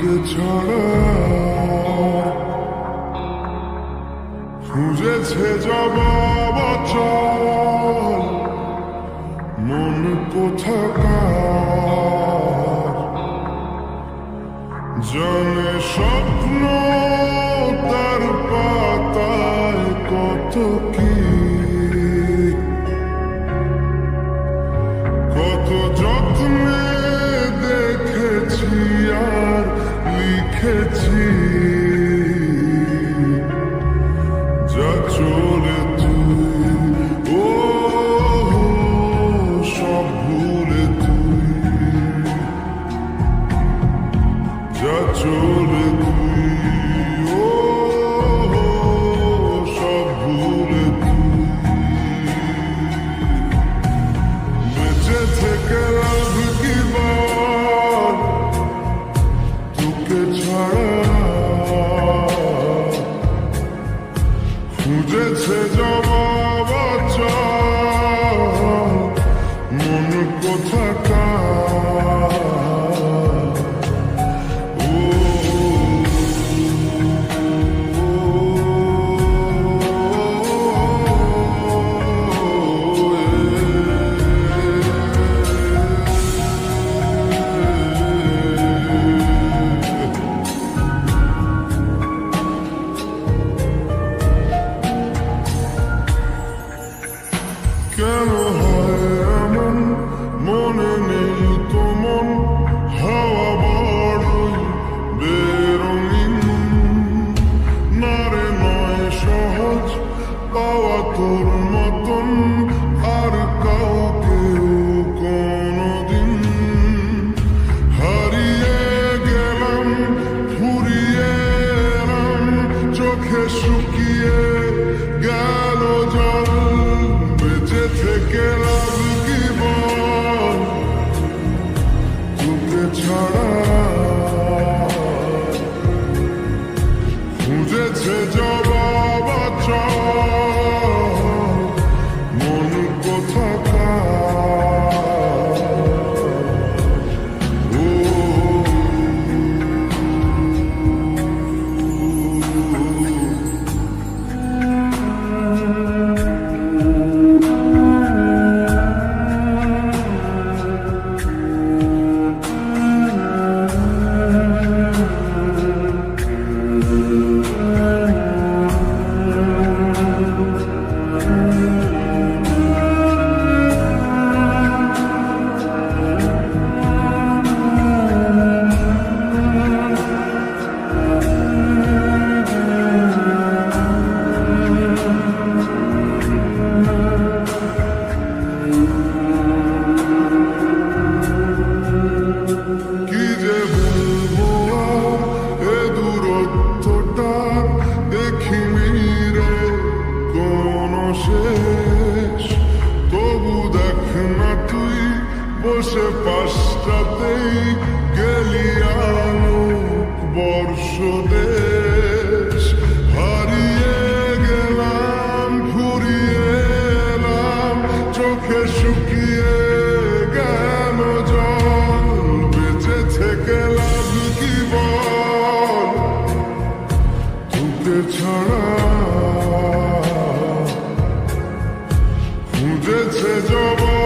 তোকে ছাড়া খুঁজেছে জবাব চল মন কোথাকার? জানে স্বপ্ন লিখেছি যা চলে তুই ও সব ভুলে তুই। যা চলে শেষ তবু দেখ না তুই, বসে পাশটাতেই গেলি আলোক বর্ষ দেশ হারিয়ে গেলাম ফুরিয়ে এলাম, চোখে শুকিয়ে গেল জল বেঁচে থেকে লাভ কি বল? তোকে ছাড়া খুঁজেছে জবাব চল